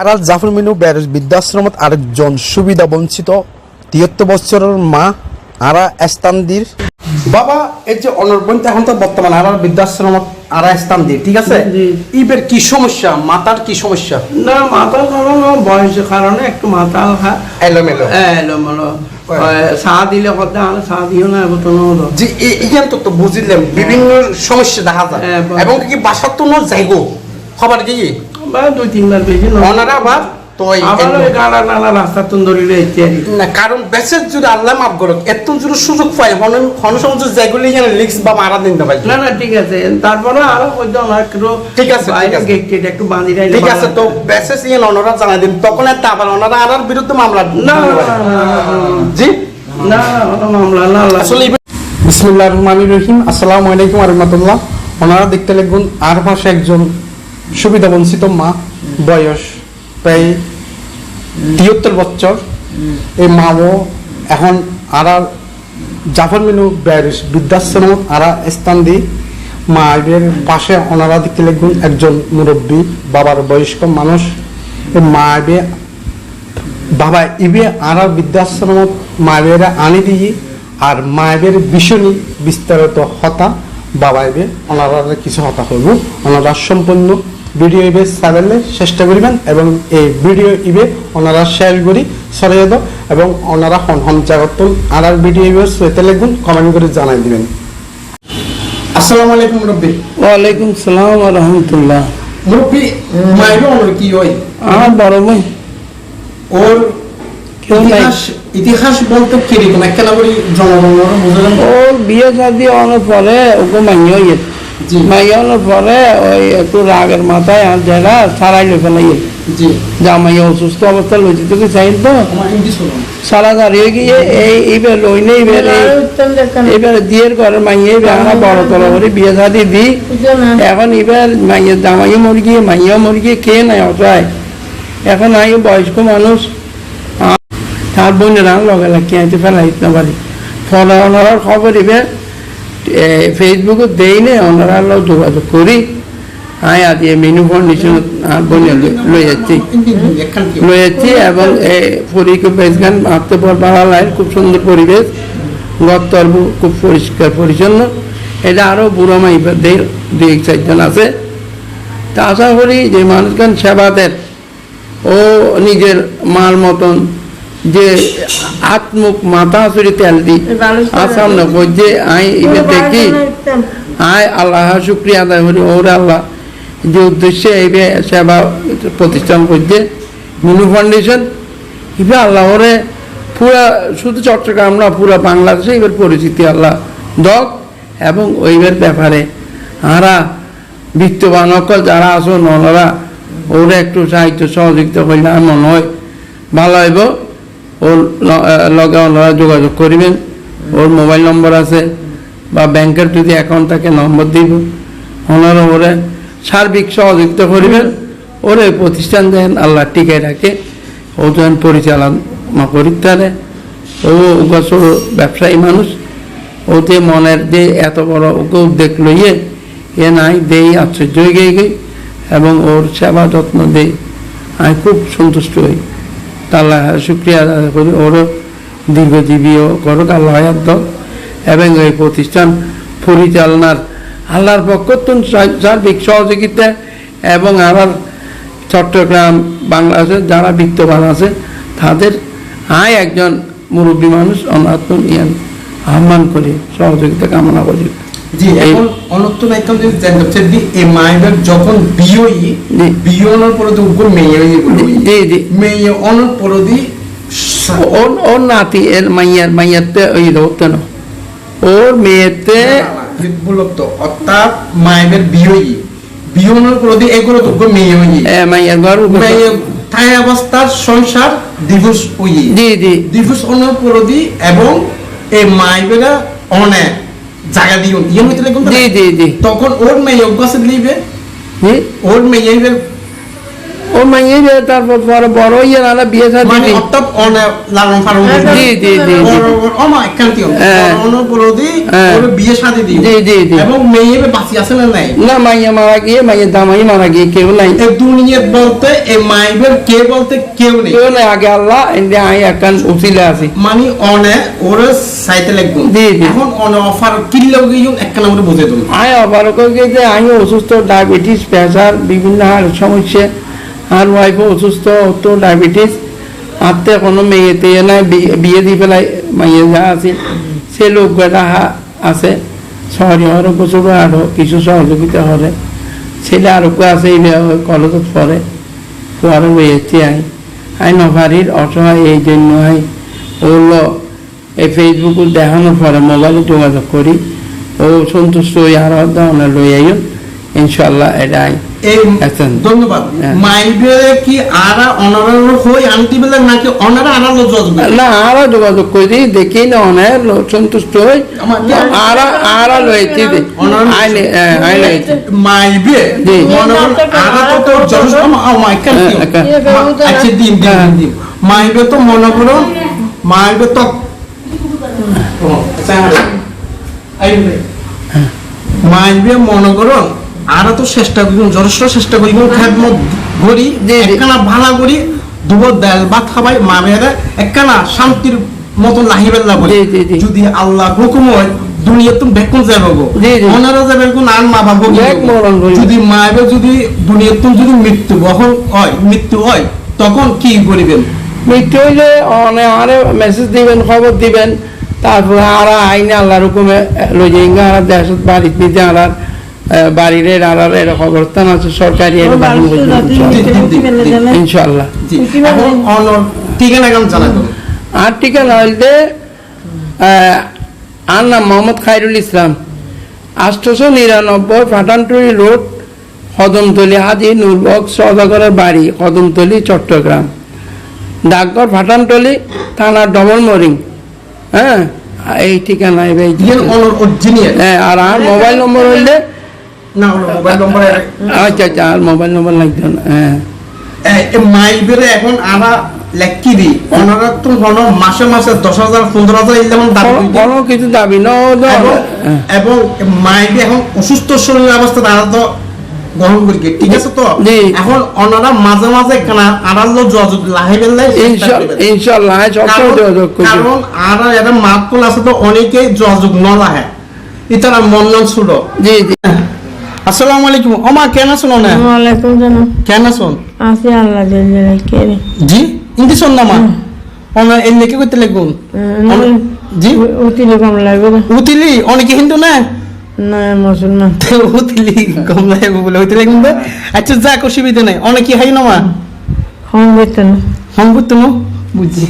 Aral Jafar Minu barrage বৃদ্ধাশ্রমত আরেকজন সুবিধা বঞ্চিত। তিয়াত্তর বছরের মা আরা এস্তানদির। বাবা এই যে অনর্বন্ত এখন তো বর্তমান আরার বৃদ্ধাশ্রমত আরা এস্তানদির ঠিক আছে? জি। ইবের কি সমস্যা? মাতার কি সমস্যা? না মাথা ধরানো বয়সের কারণে একটু মাথা হা- এলোমেলো। এলোমেলো। চা দিলে কথা হলে চা দিও না যে তো বুঝিলাম বিভিন্ন সমস্যা দেখা যায়। হ্যাঁ, এবং কি বাসার তো ন যাইগো খবর কি? বা দুই তিনবার বেশি ওনারা আবার তো ওই আবার ওই গাড়া নালা রাস্তা তুন ইত্যাদি। না কারণ বেসের যদি আল্লাহ মাফ করুক এত যদি সুযোগ পাই হন হন সময় যেগুলি যেন লিক্স বা মারা দিন পাই না না ঠিক আছে। তারপরে আরও কইতে না একটু ঠিক আছে, ঠিক আছে। গেট টেট একটু বাঁধি রাইলে ঠিক আছে তো বেসেস ইয়ে ওনারা জানাই দিন তখন ওনারা আর বিরুদ্ধে মামলা না জি? মামলা না আসলে রহিম আসসালামু আলাইকুম রহমতুল্লাহ। ওনারা দেখতে লাগবেন আর পাশে একজন সুবিধা বঞ্চিত মা বয়স প্রায় তিয়াত্তর বছর। এই মাও এখন আর জাফর মিনু ব্যারিস বৃদ্ধাশ্রম আরা স্থান দি মায়ের পাশে ওনারা দেখতে লাগবেন একজন মুরব্বী, বাবার বয়স্ক মানুষ। এই মায়ের বাবা ইবে আরা বৃদ্ধাশ্রমত মায়ের আনি দিই আর মায়ের বিষণী বিস্তারিত হতা বাবা এবে ওনারা কিছু হতা করব ওনারা সম্পূর্ণ ভিডিও ইবে চাইলে চেষ্টা করবেন এবং এই ভিডিও ইবে ওনারা শেয়ার করি ছড়িয়ে দাও এবং ওনারা হন হন জাগত আর আর ভিডিও ইবে সইতে লিখুন কমেন্ট করে জানাই দিবেন। আসসালামু আলাইকুম মুরব্বী। ওয়ালাইকুম সালাম রহমতুল্লাহ। মুরব্বী মায়ের ওনার কি হয়? আমার বড় বোন ওর কেউ নাই। ইতিহাস বলতে কীরকম একটা করে জনগণরা বুঝলেন ওর বিয়ে শাদি হওয়ার পরে ওকে মাইয়া ইয়ে জি। মাইয়া হওয়ার পরে ওই একটু রাগের মাথায় আর সারাইলে জামাইয়া অসুস্থ অবস্থা লইছে তোকে চাই তো? সারা দাঁড়িয়ে গিয়ে এই এইবার লই নেই এবার এবার দিয়ের ঘরে মাইয়ে আমরা বড় তলা করে বিয়ে শাদি দিই এখন এবার মাইয়া জামাইয়া মরে গিয়ে মাইয়া মরে গিয়ে কে নাই অসহায়? এখন আই বয়স্ক মানুষ। তার বোনেরা লগে লাগিয়ে আইতে ফেলাই পারি ফলে খবর এবার ফেসবুকে দেই নে ওনারা যোগাযোগ করি। আয় আদি মেনু কন্ডিশন আর বোনে লই যাচ্ছি। লই যাচ্ছি এবং এই পরীকে বেশগান মারতে পর খুব সুন্দর পরিবেশ। গত্তর খুব পরিষ্কার, পরিচ্ছন্ন। এটা আরও বুড়ো দেয় দুই এক চারজন আছে। তা আশা করি যে মানুষগান সেবা দেন। ও নিজের মার মতন যে হাত মুখ মাথা চুরি তেল দি। আসাম না যে আই এবার দেখি। আয় আল্লাহ শুক্রিয়া আদায় করি ওর আল্লাহ। যে উদ্দেশ্যে এইবে সেবা প্রতিষ্ঠান করছে মিনু ফাউন্ডেশন এবার আল্লাহ ওরে পুরা শুধু চট্টগ্রাম না পুরা বাংলাদেশে এবার পরিচিতি আল্লাহ দক এবং ওইবার ব্যাপারে আরা বিত্তবান অকল যারা আসুন ওনারা ওরা একটু সাহিত্য সহযোগিতা করলে আমার মনে হয় ভালো হইব। ওর লগে ওনারা যোগাযোগ করিবেন। ওর মোবাইল নম্বর আছে বা ব্যাংকের যদি অ্যাকাউন্ট থাকে নম্বর দিব। ওনারা ওরে সার্বিক সহযোগিতা করিবেন। ওরে প্রতিষ্ঠান দেন আল্লাহ টিকে রাখে। ও যেন পরিচালনা করিতে পারে। ও গছর ব্যবসায়ী মানুষ। ও যে মনের যে এত বড় ওকে উদ্যোগ লইয়ে এ নাই দেই আশ্চর্য হয়ে গিয়ে এবং ওর সেবা যত্ন দেই। আমি খুব সন্তুষ্ট হই। আল্লাহ শুক্রিয়া করি। ওরও দীর্ঘজীবীও করুক আল্লাহ হায়াত এবং এই প্রতিষ্ঠান পরিচালনার আল্লাহর পক্ষ থেকে সার্বিক সহযোগিতা এবং আমার চট্টগ্রাম, বাংলাদেশের যারা বিত্তবান আছে, তাদের আয় একজন মুরব্বী মানুষ অনাত্ম ইয়ান আহ্বান করি, সহযোগিতা কামনা করি। জি এখন যদি জানতে চাই দি মায়ের যখন বিয়ই জি। পরে তো উপর মেয়ে জি জি মেয়ে অনর পরে দি ওর ওর নাতি এর মাইয়ার মাইয়াতে ওই ওর মেয়েতে বলতো অর্থাৎ বিয়নের পরে দি এগুলো তো উপর মেয়ে হই এ, মাইয়ার ঘর মেয়ে তাই অবস্থার সংসার ডিভোর্স হই জি জি। ডিভোর্স অনর পরে দি এবং এই মায়েরা অনেক। জায়গা দিও। ইয়ে হইতে লাগবে জি জি জি। তখন ওর মেয়ে অভ্যাস নিবে। জি। ওর মেয়ে ও মাইয়ে বিয়ে তারপর পরে বড় ইয়ে বিয়ে শাদি মানে দি অনে লালন পালন জি জি জি জি। অমা একান্তিও হ্যাঁ। অন্য বলো দি হ্যাঁ। ওরে বিয়ে শাদি দিও জি, জি, জি। এবং মেয়ে বাঁচি আছে না নাই? না মাইয়া মারা গিয়ে মাইয়ের দামাই মারা গিয়ে কেউ নাই। এই দুনিয়া বলতে এই মাইবের কে বলতে কেউ নেই। কেউ নাই আগে আল্লাহ এনে আই একান উচিলে আছি। মানে অনে ওরে সাইতে লাগবো। জি, জি। এখন অনে অফার কিল্লো গিয়ে একটা নামে বুঝে আই অপারক যে আমি অসুস্থ ডায়াবেটিস প্রেসার বিভিন্ন সমস্যা আর ওয়াইফও অসুস্থ তো ডায়াবেটিস আত্মে কোনো মেয়েতে নাই, বি- বিয়ে দি পেলাই মাইয়ে যা আছে, সে লোকগুলা হা- আছে। শহরে হরে প্রচুর আরও কিছু সহযোগিতা হরে ছেলে আরও আছে কলেজত পড়ে পরে হয়েছে আই আই নভারির অসহায় এই জন্য আই ওগুলো এই ফেসবুকে দেখানোর পরে মোবাইলে যোগাযোগ করি ও সন্তুষ্ট হয়ে আর ধরনের লই আইন ইনশাল্লাহ এটা আই এই। ধন্যবাদ। হ্যাঁ। মাইবে কি আরা অনারার হই? আনতি বেলা নাকি অনারা আরা জজবে না আরও যোগাযোগ করি দেখি না অনেক সন্তুষ্ট হই। আমার- আর আর লইতে দে অনার- আইলে মাইবে। আরা তো যথেষ্ট আমার একান্তিও হ্যাঁ, আচ্ছা দিন দিন হ্যাঁ। দিন, দিন। মাইবে তো মনে মাইবে তো আইবে। মাইবে মনে করুন আরা তো চেষ্টা করি যথেষ্ট চেষ্টা করি খেদমত করি। একখানা ভালা করি দুবো ডাল ভাত খাবাই মা মেয়েরা একখানা শান্তির মতন না বলি। যদি আল্লাহ হুকুম হয় দুনিয়া তুমি বেকুন যাবে গো। ওনারা যাবে কোন আর মা বাবা। যদি মায়ের যদি দুনিয়া তুমি যদি মৃত্যু বহন হয় মৃত্যু হয় তখন কি করিবেন মৃত্যু হইলে আরে মেসেজ দিবেন খবর দিবেন তারপরে আর আইনে আল্লাহর হুকুমে লই যাই আর দেশত বাড়িত নিতে আর বাড়ির আর এর খবরস্থান আছে সরকারি ইনশাল্লাহ আর ঠিকানা হইলে আর নাম মোহাম্মদ খাইরুল ইসলাম। আষ্টশো নিরানব্বই পাঠানটুরি রোড কদমতলি হাজি নূরবক সদাগরের বাড়ি কদমতলি চট্টগ্রাম। ডাকঘর ফাটানটলি থানা ডবল মরিং। হ্যাঁ এই ঠিকানা এই ইয়েন হ্যাঁ আর আর মোবাইল নম্বর হইলে না হলো মোবাইল নম্বর আচ্ছা আচ্ছা আর মোবাইল নম্বর লাগবে না হ্যাঁ। মাইবেরে এখন আরা লেখকি দি। অনরা তো হন মাসে মাসে দশ হাজার পনেরো হাজার ইলেমন দাবি কোনো- কিছু দাবি ন এবং হ্যাঁ। মাইবে এখন অসুস্থ শরীর অবস্থা তারা তো গ্রহণ করি ঠিক আছে তো? এখন অনারা মাঝে মাঝে কেনা যোগাযোগ লাহে বেললে ইনশাল্লাহ ইনশাল্লাহ যোগাযোগ কারণ আর এরা মাতকুল আছে তো অনেকেই যোগাযোগ ন লাহে ইতারা মন ছিল জি জি। আসসালামু আলাইকুম। ওমা কেন আছেন না? ওয়ালাইকুম সালাম কেন আছেন আছি আল্লাহ জন্য কে জি ইন্দি শোন না মা। ওনা এর লেখে করতে লাগুন জি? উঠিলে কম লাগবে না। উতিলি? অনেকে হিন্দু না? না মুসলমান উতিলি কম লাগবে বলে উতিলি কিন্তু আচ্ছা যাক অসুবিধা নাই। অনেকে হাই না মা? হন বেতন হম বুঝতো বুঝি